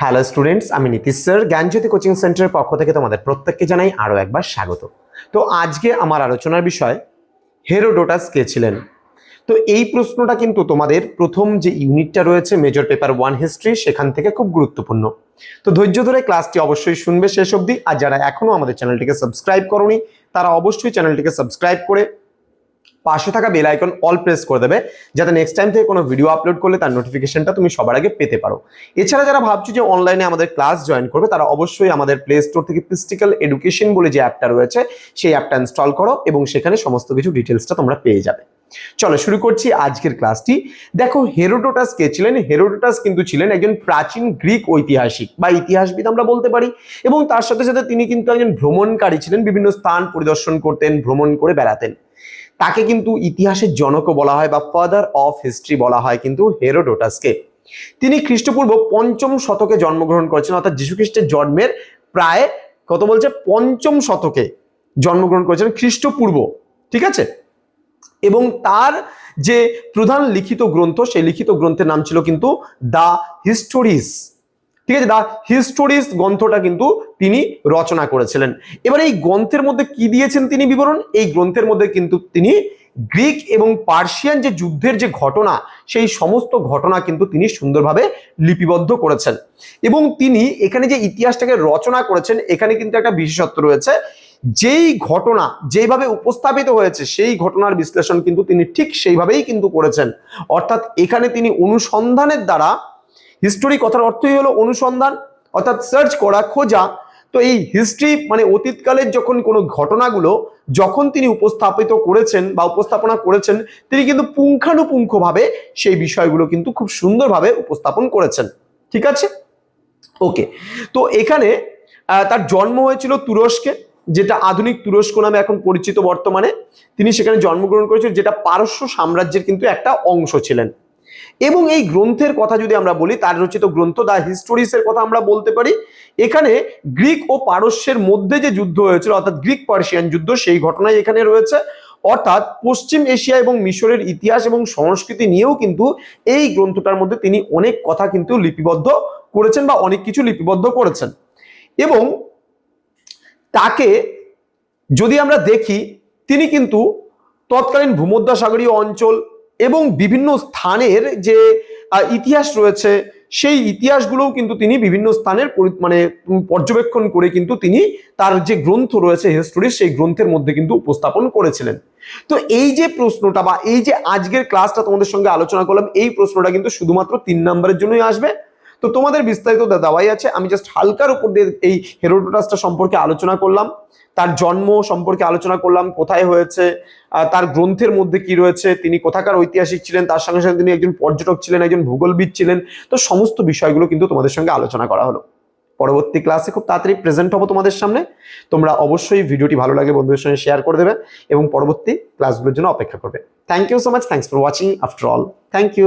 Hello students আমি Nitish sir, জ্ঞানজ্যোতি coaching সেন্টারের পক্ষ থেকে তোমাদের প্রত্যেককে জানাই আরও একবার স্বাগত। তো আজকে আমার আলোচনার বিষয় হেরোডোটাস কে ছিলেন। তো এই প্রশ্নটা কিন্তু তোমাদের প্রথম যে ইউনিটটা রয়েছে মেজর পেপার ওয়ান হিস্ট্রি সেখান থেকে খুব গুরুত্বপূর্ণ। তো ধৈর্য ধরে ক্লাসটি অবশ্যই শুনবে শেষ অবধি। আর যারা এখনও আমাদের চ্যানেলটিকে সাবস্ক্রাইব করনি, তারা অবশ্যই চ্যানেলটিকে সাবস্ক্রাইব করে পাশে থাকা বেল আইকন অল প্রেস করে দেবে। যাতে নেক্সট টাইম থেকে কোনো ভিডিও আপলোড করলে তার নোটিফিকেশনটা তুমি সবার আগে পেতে পারো। এছাড়া যারা ভাবছ যে অনলাইনে আমাদের ক্লাস জয়েন করবে, তারা অবশ্যই আমাদের প্লে স্টোর থেকে পিস্টিক্যাল এডুকেশন বলে যে অ্যাপটা রয়েছে, সেই অ্যাপটা ইনস্টল করো এবং সেখানে সমস্ত কিছু ডিটেলসটা তোমরা পেয়ে যাবে। চলো শুরু করছি আজকের ক্লাসটি দেখো হেরোডোটাস কে ছিলেন? হেরোডোটাস কিন্তু ছিলেন একজন প্রাচীন গ্রিক ঐতিহাসিক বা ইতিহাসবিদ আমরা বলতে পারি। এবং তার সাথে সাথে তিনি কিন্তু একজন ভ্রমণকারী ছিলেন, বিভিন্ন স্থান পরিদর্শন করতেন, ভ্রমণ করে বেড়াতেন। তাকে কিন্তু ইতিহাসের জনকও বলা হয় বা ফাদার অফ হিস্ট্রি বলা হয় কিন্তু হেরোডোটাসকে। তিনি খ্রিস্টপূর্ব পঞ্চম শতকে জন্মগ্রহণ করেছেন, অর্থাৎ যীশুখ্রিস্টের জন্মের প্রায় কত বলছে? পঞ্চম শতকে জন্মগ্রহণ করেছেন খ্রিস্টপূর্ব, ঠিক আছে? এবং তার যে প্রধান লিখিত গ্রন্থ, সেই লিখিত গ্রন্থের নাম ছিল কিন্তু দ্য হিস্টোরিস। ঠিক আছে, দা হিস্টোরিস গ্রন্থটা কিন্তু তিনি রচনা করেছিলেন। এবার এই গ্রন্থের মধ্যে কি দিয়েছেন তিনি বিবরণ? এই গ্রন্থের মধ্যে কিন্তু তিনি গ্রিক এবং পার্সিয়ান যে যুদ্ধের যে ঘটনা, সেই সমস্ত ঘটনা কিন্তু তিনি সুন্দরভাবে লিপিবদ্ধ করেছেন। এবং তিনি এখানে যে ইতিহাসটাকে রচনা করেছেন, এখানে কিন্তু একটা বিশেষত্ব রয়েছে। যেই ঘটনা যেইভাবে উপস্থাপিত হয়েছে, সেই ঘটনার বিশ্লেষণ কিন্তু তিনি ঠিক সেইভাবেই কিন্তু করেছেন। অর্থাৎ এখানে তিনি অনুসন্ধানের দ্বারা হিস্টোরি কথার অর্থই হলো অনুসন্ধান, অর্থাৎ সার্চ করা, খোঁজা। তো এই হিস্ট্রি মানে অতীতকালের যখন কোনো ঘটনাগুলো, যখন তিনি উপস্থাপিত করেছেন বা উপস্থাপনা করেছেন, তিনি কিন্তু পুঙ্খানুপুঙ্খভাবে সেই বিষয়গুলো কিন্তু খুব সুন্দরভাবে উপস্থাপন করেছেন। ঠিক আছে? ওকে তো এখানে তার জন্ম হয়েছিল তুরস্কে, যেটা আধুনিক তুরস্ক নামে এখন পরিচিত বর্তমানে। তিনি সেখানে জন্মগ্রহণ করেছিলেন যেটা পারস্য সাম্রাজ্যের কিন্তু একটা অংশ ছিলেন। এবং এই গ্রন্থের কথা যদি আমরা বলি, তার রচিত গ্রন্থ দ্য হিস্টোরিসের কথা আমরা বলতে পারি। এখানে গ্রিক ও পারস্যের মধ্যে যে যুদ্ধ হয়েছিল, অর্থাৎ গ্রিক পার্সিয়ান যুদ্ধ, সেই ঘটনাই এখানে রয়েছে। অর্থাৎ পশ্চিম এশিয়া এবং মিশরের ইতিহাস এবং সংস্কৃতি নিয়েও কিন্তু এই গ্রন্থটার মধ্যে তিনি অনেক কথা কিন্তু লিপিবদ্ধ করেছেন বা অনেক কিছু লিপিবদ্ধ করেছেন। এবং তাকে যদি আমরা দেখি, তিনি কিন্তু তৎকালীন ভূমধ্যসাগরীয় অঞ্চল এবং বিভিন্ন স্থানের যে ইতিহাস রয়েছে, সেই ইতিহাসগুলোও কিন্তু তিনি বিভিন্ন স্থানের মানে পর্যবেক্ষণ করে কিন্তু তিনি তার যে গ্রন্থ রয়েছে হিস্টোরি সেই গ্রন্থের মধ্যে কিন্তু উপস্থাপন করেছিলেন। তো এই যে প্রশ্নটা বা এই যে আজকের ক্লাসটা তোমাদের সঙ্গে আলোচনা করলাম, এই প্রশ্নটা কিন্তু শুধুমাত্র তিন নম্বরের জন্যই আসবে। তো তোমাদের বিস্তারিত দেওয়াই আছে। আমি জাস্ট হালকার উপর দিয়ে এই হেরোডোটাসটা সম্পর্কে আলোচনা করলাম, তার জন্ম সম্পর্কে আলোচনা করলাম, কোথায় হয়েছে তার গ্রন্থের মধ্যে কি রয়েছে, তিনি কোথাকার ঐতিহাসিক ছিলেন, তার সঙ্গে সঙ্গে তিনি একজন পর্যটক ছিলেন, একজন ভূগোলবিদ ছিলেন, তো সমস্ত বিষয়গুলো কিন্তু তোমাদের সঙ্গে আলোচনা করা হলো। পরবর্তী ক্লাসে খুব তাড়াতাড়ি প্রেজেন্ট হব তোমাদের সামনে। তোমরা অবশ্যই ভিডিওটি ভালো লাগলে বন্ধুদের সঙ্গে শেয়ার করে দেবে এবং পরবর্তী ক্লাসগুলোর জন্য অপেক্ষা করবে। Thank you so much thanks for watching after all thank you